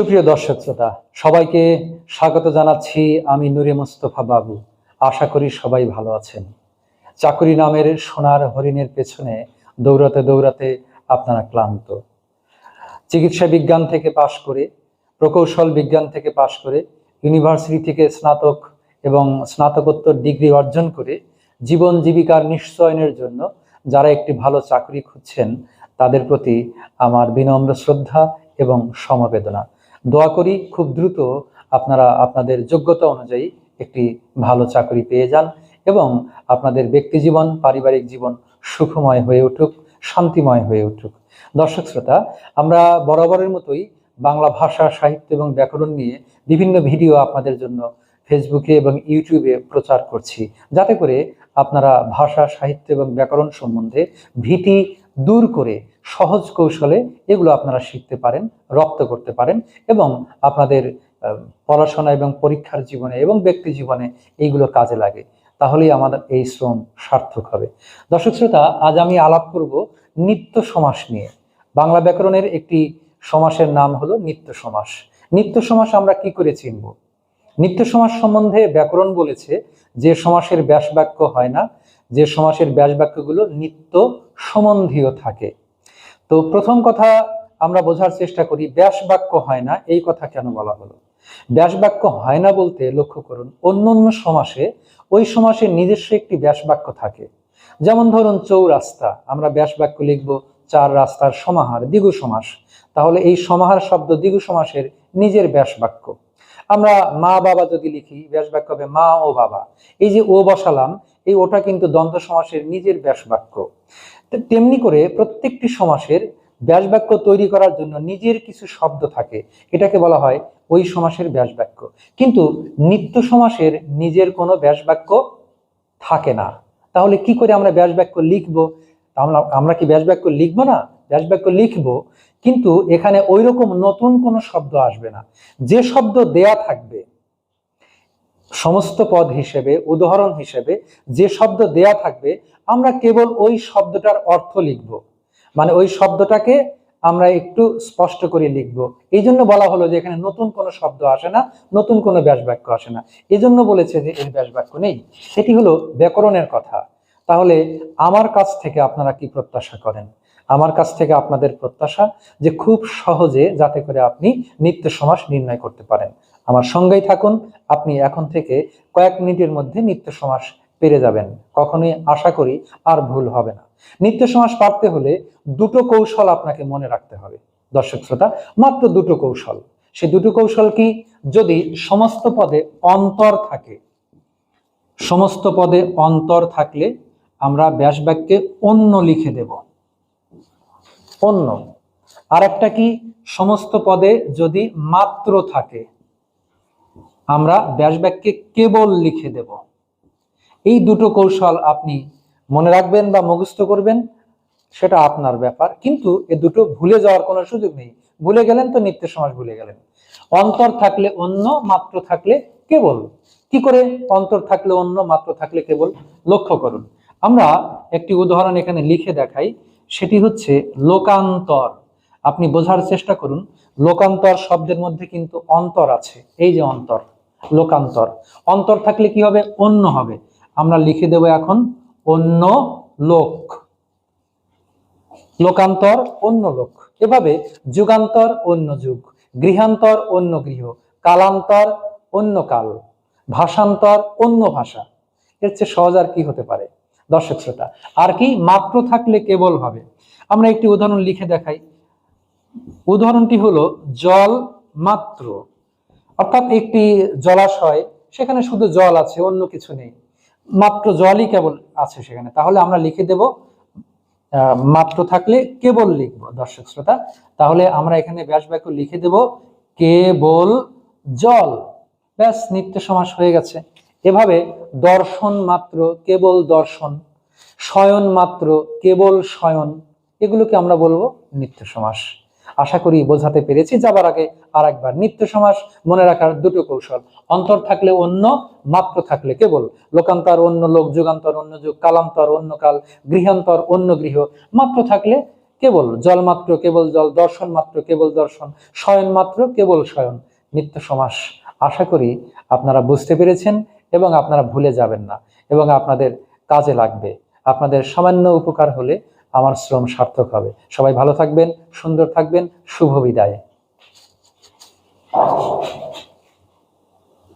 সুপ্রিয় দর্শক শ্রোতা, সবাইকে স্বাগত জানাচ্ছি আমি নুরে মোস্তফা বাবু। আশা করি সবাই ভালো আছেন। চাকরি নামের সোনার হরিণের পেছনে দৌড়াতে দৌড়াতে আপনারা ক্লান্ত। চিকিৎসা বিজ্ঞান থেকে পাশ করে, প্রকৌশল বিজ্ঞান থেকে পাশ করে, ইউনিভার্সিটি থেকে স্নাতক এবং স্নাতকোত্তর ডিগ্রি অর্জন করে জীবন জীবিকার নিশ্চয়নের জন্য যারা একটি ভালো চাকরি খুঁজছেন, তাদের প্রতি আমার বিনম্র শ্রদ্ধা এবং সমবেদনা। দোয়া করি, খুব দ্রুত আপনারা আপনাদের যোগ্যতা অনুযায়ী একটি ভালো চাকরি পেয়ে যান এবং আপনাদের ব্যক্তি জীবন, পারিবারিক জীবন সুখময় হয়ে উঠুক, শান্তিময় হয়ে উঠুক। দর্শক শ্রোতা, আমরা বরাবরের মতোই বাংলা ভাষা, সাহিত্য এবং ব্যাকরণ নিয়ে বিভিন্ন ভিডিও আপনাদের জন্য ফেসবুকে এবং ইউটিউবে প্রচার করছি। যাতে করে আপনারা ভাষা, সাহিত্য এবং ব্যাকরণ সম্বন্ধে ভীতি দূর করে সহজ কৌশলে এগুলো আপনারা শিখতে পারেন, রপ্ত করতে পারেন এবং আপনাদের পড়াশোনা এবং পরীক্ষার জীবনে এবং ব্যক্তি জীবনে এইগুলো কাজে লাগে। তাহলেই আমাদের এই শ্রম সার্থক হবে। দর্শক শ্রোতা, আজ আমি আলাপ করব নিত্য সমাস নিয়ে। বাংলা ব্যাকরণের একটি সমাসের নাম হলো নিত্য সমাস। নিত্য সমাস আমরা কি করে চিনব? নিত্য সমাস সম্বন্ধে ব্যাকরণ বলেছে, যে সমাসের ব্যাস বাক্য হয় না, যে সমাসের ব্যাস বাক্যগুলো নিত্য সম্বন্ধীয় থাকে। তো প্রথম কথা আমরা বোঝার চেষ্টা করি ব্যাস বাক্য হয় না, এই কথা কেন বলা হলো? ব্যাস বাক্য হয় না বলতে লক্ষ্য করুন, অন্য অন্য সমাসে, ওই সমাসের নিজস্ব একটি ব্যাস বাক্য থাকে। যেমন ধরুন চৌরাস্তা, আমরা ব্যাস বাক্য লিখব চার রাস্তার সমাহার, দ্বিগু সমাস। তাহলে এই সমাহার শব্দ দ্বিগু সমাসের নিজের ব্যাস বাক্য আমরা মা বাবা যদি লিখি, ব্যাস বাক্য হবে মা ও বাবা। এই যে ও বসালাম, এই ওটা কিন্তু দ্বন্দ্ব সমাসের নিজের ব্যাস বাক্য। তেমনি করে প্রত্যেকটি সমাসের ব্যাস বাক্য তৈরি করার জন্য নিজের কিছু শব্দ থাকে। এটাকে বলা হয় ওই সমাসের ব্যাস বাক্য। কিন্তু নিত্য সমাসের নিজের কোনো ব্যাস বাক্য থাকে না। তাহলে কি করে আমরা ব্যাস বাক্য লিখব? আমরা কি ব্যাস বাক্য লিখব না? ব্যাস বাক্য লিখব, কিন্তু এখানে ওই রকম নতুন কোনো শব্দ আসবে না। যে শব্দ দেয়া থাকবে, সমস্ত পদ হিসেবে, উদাহরণ হিসেবে, যে শব্দ দেয়া থাকবে, আমরা কেবল ওই শব্দটার অর্থ লিখব। মানে ওই শব্দটাকে আমরা একটু স্পষ্ট করে লিখব। এই জন্য বলা হলো যে এখানে নতুন কোনো শব্দ আসে না, নতুন কোনো ব্যাস বাক্য আসে না। এই জন্য বলেছে যে এর ব্যাস বাক্য নেই। সেটি হলো ব্যাকরণের কথা। তাহলে আমার কাছ থেকে আপনারা কি প্রত্যাশা করেন? আমার কাছ থেকে আপনাদের প্রত্যাশা যে খুব সহজে যাতে করে আপনি নিত্য সমাস নির্ণয় করতে পারেন। আমার সঙ্গেই থাকুন, আপনি এখন থেকে কয়েক মিনিটের মধ্যে নিত্য সমাস পেরে যাবেন। কখনোই আশা করি আর ভুল হবে না। নিত্য সমাস পারতে হলে দুটো কৌশল আপনাকে মনে রাখতে হবে। দর্শক শ্রোতা, মাত্র দুটো কৌশল। সে দুটো কৌশল কি? যদি সমস্ত পদে অন্তর থাকে, সমস্ত পদে অন্তর থাকলে আমরা ব্যাস বাক্যে অন্য লিখে দেব। অন্য আর একটা কি? সমস্ত পদে যদি মাত্র থাকে, আমরা ব্যাস বাক্যে কেবল লিখে দেব। এই দুটো কৌশল আপনি মনে রাখবেন বা মুখস্থ করবেন, সেটা আপনার ব্যাপার। কিন্তু এ দুটো ভুলে যাওয়ার কোনো সুযোগ নেই। ভুলে গেলেন তো নিত্য সমাজ ভুলে গেলেন। অন্তর থাকলে অন্য, মাত্র থাকলে কেবল। কি করে? অন্তর থাকলে অন্য, মাত্র থাকলে কেবল। লক্ষ্য করুন। আমরা একটি উদাহরণ এখানে লিখে দেখাই। সেটি হচ্ছে লোকান্তর। আপনি বোঝার চেষ্টা করুন, লোকান্তর শব্দের মধ্যে কিন্তু অন্তর আছে, এই যে অন্তর, লোকান্তর। অন্তর থাকলে কি হবে? অন্য হবে। আমরা লিখে দেব এখন, অন্য লোক। লোকান্তর, অন্য লোক। এভাবে যুগান্তর, অন্য যুগ। গৃহান্তর, অন্য গৃহ। কালান্তর, অন্য কাল। ভাষান্তর, অন্য ভাষা। এর চেয়ে সহজ আর কি হতে পারে? দর্শক শ্রোতা। আর কি? মাত্র থাকলে কেবল হবে। আমরা একটি উদাহরণ লিখে দেখাই। উদাহরণটি হলো, জল মাত্র। অর্থাৎ একটি জলাশয়, সেখানে শুধু জল আছে, অন্য কিছু নেই। মাত্র জলই কেবল আছে সেখানে। তাহলে আমরা লিখে দেব মাত্র থাকলে কেবল লিখব, দর্শক শ্রোতা। তাহলে আমরা এখানে ব্যাস বাক্য লিখে দেব, কেবল জল। ব্যাস, নিত্য সমাস হয়ে গেছে। এভাবে দর্শন মাত্র কেবল দর্শন, শয়ন মাত্র কেবল শয়ন, এগুলোকে আমরা বলব নিত্য সমাস আশা করি বোঝাতে পেরেছি, যাবার আগে আর একবার নিত্য সমাস মনে রাখার দুটো কৌশল। অন্তর থাকলে অন্য, মাত্র থাকলে কেবল। লোকান্তর অন্য লোক, যুগান্তর অন্য যুগ, কালান্তর অন্য কাল, গৃহান্তর অন্য গৃহ। মাত্র থাকলে কেবল, জল মাত্র কেবল জল, দর্শন মাত্র কেবল দর্শন, শয়ন মাত্র কেবল শয়ন নিত্য সমাস আশা করি আপনারা বুঝতে পেরেছেন। এবং আপনারা ভুলে যাবেন না এবং আপনাদের কাজে লাগবে। আপনাদের সামান্য উপকার হলে আমার শ্রম সার্থক হবে। সবাই ভালো থাকবেন, সুন্দর থাকবেন, শুভ বিদায়।